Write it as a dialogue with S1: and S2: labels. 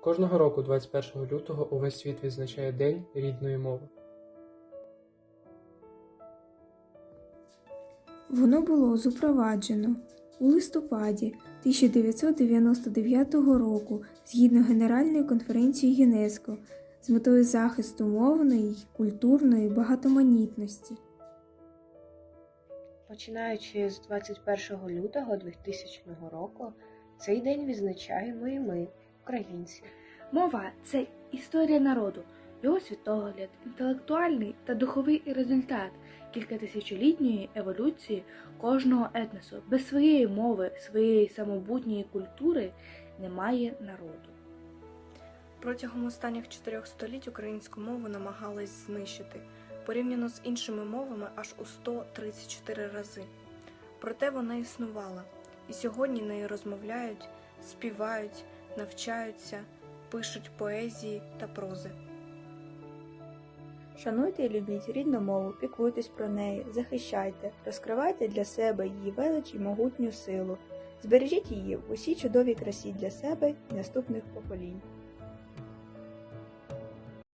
S1: Кожного року, 21 лютого, увесь світ відзначає День рідної мови.
S2: Воно було запроваджено у листопаді 1999 року згідно Генеральної конференції ЮНЕСКО з метою захисту мовної й культурної багатоманітності.
S3: Починаючи з 21 лютого 2000 року, цей день відзначаємо і ми, українці.
S4: Мова це історія народу, його світогляд, інтелектуальний та духовий результат кількатисячолітньої еволюції кожного етносу. Без своєї мови, своєї самобутньої культури немає народу.
S5: Протягом останніх чотирьох століть українську мову намагались знищити, порівняно з іншими мовами аж у 134 рази. Проте вона існувала, і сьогодні нею розмовляють, співають, навчаються, пишуть поезії та прози.
S6: Шануйте і любіть рідну мову, піклуйтесь про неї, захищайте, розкривайте для себе її велич і могутню силу. Збережіть її в усій чудовій красі для себе і наступних поколінь.